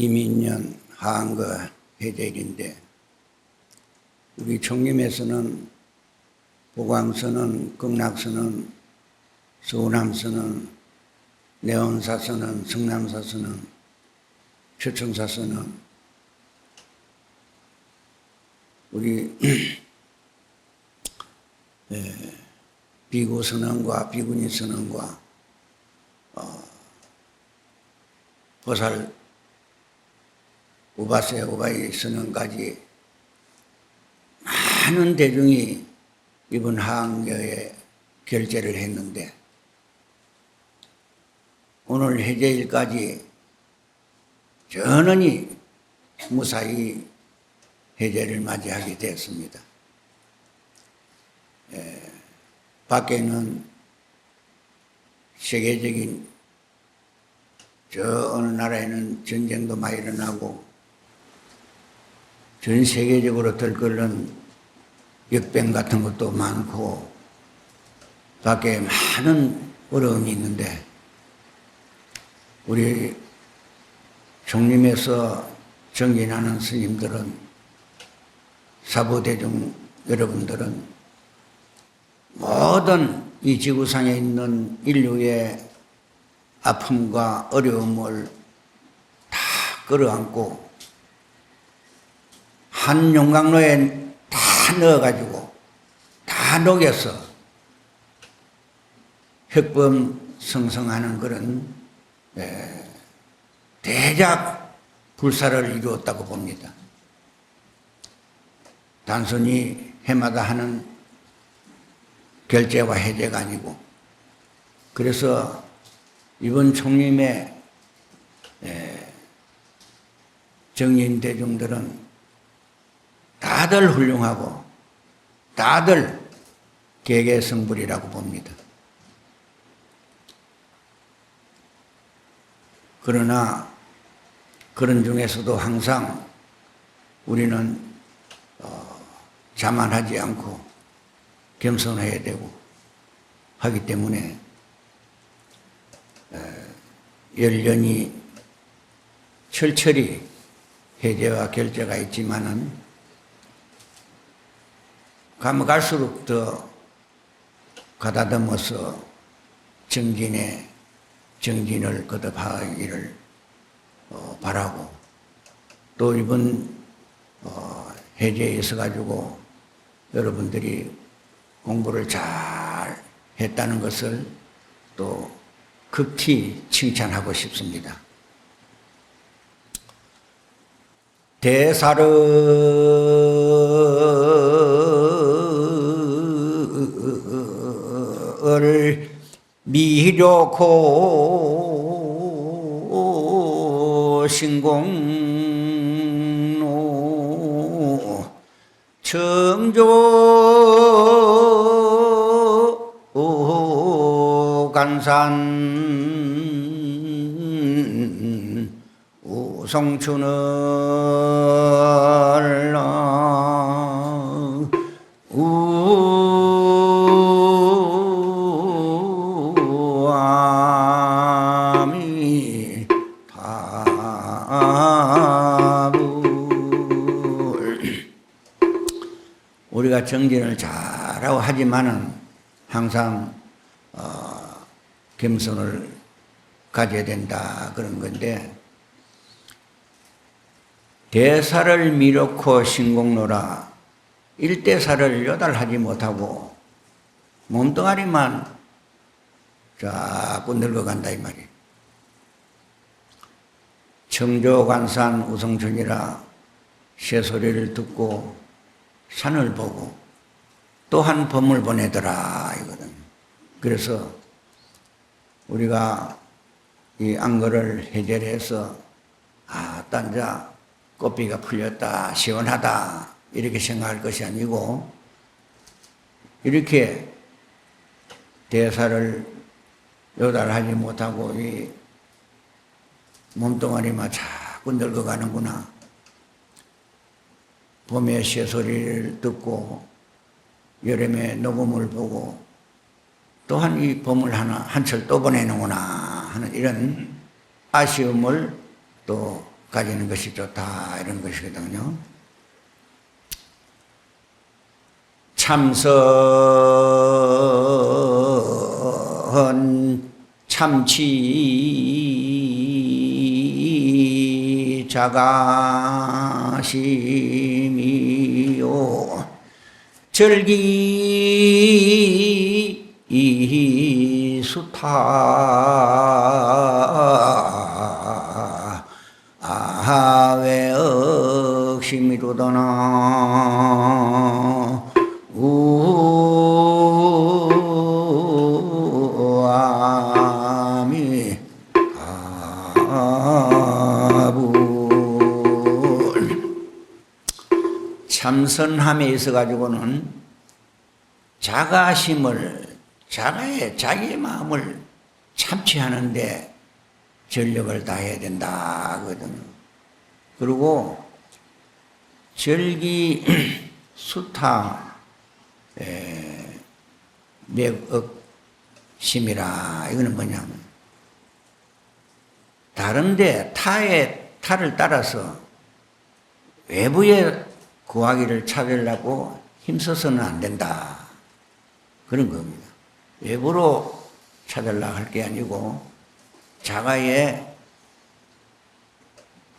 이민년 하한거 해제일인데 우리 총림에서는 보광서는 극락서는 서운함서는 내원사서는 성남사서는 최청사서는 우리 에, 비구 선언과 비구니 선언과 어, 보살 우바세 우바이 선언까지 많은 대중이 이번 하학여에 결제를 했는데 오늘 해제일까지 전원이 무사히 해제를 맞이하게 되었습니다. 에, 밖에는 세계적인 저 어느 나라에는 전쟁도 많이 일어나고 전 세계적으로 들끓는 역병 같은 것도 많고 밖에 많은 어려움이 있는데 우리 종림에서 정진하는 스님들은 사부대중 여러분들은 모든 이 지구상에 있는 인류의 아픔과 어려움을 다 끌어안고 한 용광로에 다 넣어가지고 다 녹여서 혁범 성성하는 그런 에, 대작 불사를 이루었다고 봅니다. 단순히 해마다 하는 결제와 해제가 아니고 그래서 이번 총림의 에, 정인 대중들은 다들 훌륭하고 다들 개개성불이라고 봅니다. 그러나 그런 중에서도 항상 우리는 어, 자만하지 않고 겸손해야 되고 하기 때문에 열련히 철철히 해제와 결제가 있지만은 가면 갈수록 더 가다듬어서 정진의 정진을 거듭하기를 어, 바라고 또 이번 어, 해제에 있어 가지고 여러분들이 공부를 잘 했다는 것을 또 극히 칭찬하고 싶습니다. 대사를 미료코 신공로 청조 간산 우성춘을 우리가 정진을 잘하고 하지만은 항상 어, 겸손을 가져야 된다 그런 건데 대사를 미놓고 신공로라 일대사를 요달하지 못하고 몸뚱아리만 자꾸 늙어간다 이 말이에요. 청조관산 우성춘이라 새 소리를 듣고 산을 보고 또 한 범을 보내더라 이거든. 그래서 우리가 이 안거를 해제를 해서 아, 딴자 꽃비가 풀렸다, 시원하다 이렇게 생각할 것이 아니고 이렇게 대사를 요달하지 못하고 이 몸뚱아리만 자꾸 늙어가는구나. 봄에 새 소리를 듣고 여름에 녹음을 보고 또한 이 봄을 하나 한철 또 보내는구나 하는 이런 아쉬움을 또 가지는 것이 좋다 이런 것이거든요. 참선 참치 자가심이요. 절기 수타. 아하외 억심이로다나 참선함에 있어 가지고는 자가심을 자가의 자기의 마음을 참치하는데 전력을 다해야 된다 하거든요. 그리고 절기 수타 에, 맥억 심이라 이거는 뭐냐면 다른데 타의 타를 따라서 외부의 구하기를 찾으려고 힘써서는 안 된다. 그런 겁니다. 외부로 찾으려고 할게 아니고 자가의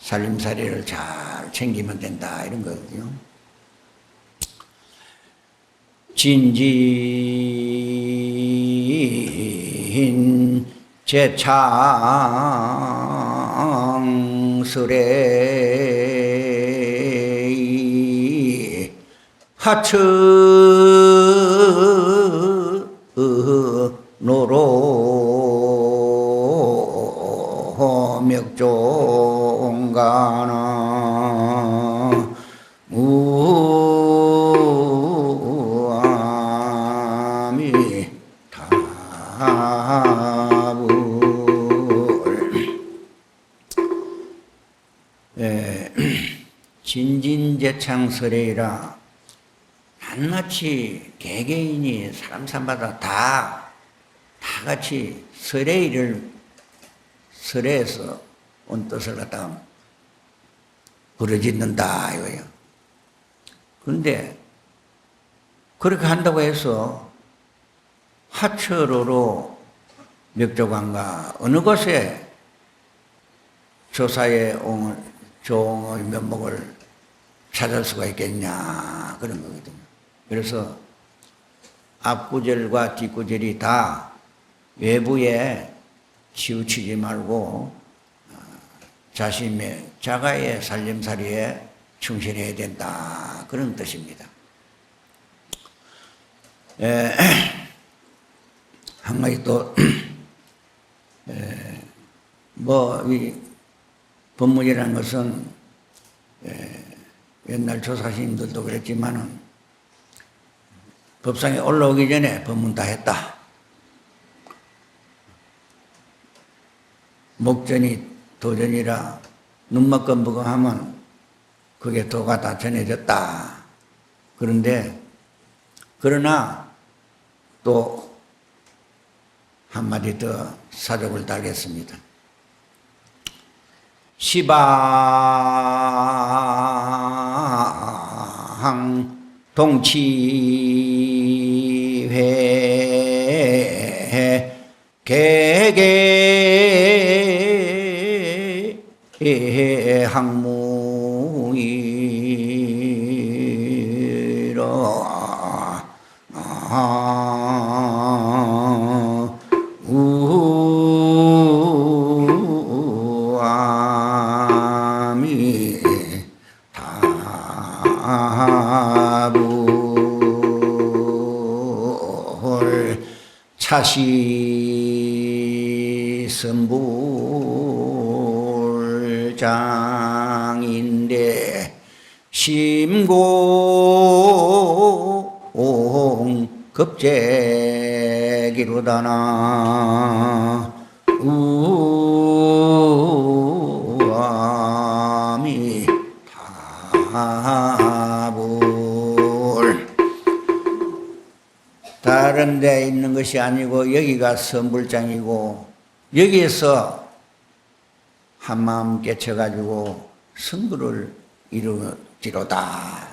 살림살이를 잘 챙기면 된다. 이런 거거든요. 진진 제창설의 하처 노로 맥종가나 무아미 타불. 예, 진진제창설이라 한마치 개개인이 사람 사마다 다, 다 같이 설의를 설에서 온 뜻을 갖다가 부르짖는다 이거예요. 그런데 그렇게 한다고 해서 하철로로 맥조관과 어느 곳에 조사의 종의 면목을 찾을 수가 있겠냐 그런 거거든요. 그래서 앞구절과 뒷구절이 다 외부에 치우치지 말고 어, 자신의 자가의 살림살이에 충실해야 된다 그런 뜻입니다. 에, 한 가지 또, 에, 뭐, 이, 법문이라는 것은, 에, 옛날 조사스님들도 그랬지만은, 법상에 올라오기 전에 법문 다 했다. 목전이 도전이라 눈먹건부검하면 그게 도가 다 전해졌다. 그런데, 그러나 또 한마디 더 사족을 달겠습니다. 시방 동치회 개개 항무 차시 선불장인데 심공 급제기로다나 우아미 타 다른 데 있는 것이 아니고 여기가 선불장이고 여기에서 한마음 깨쳐가지고 승부를 이루기로다.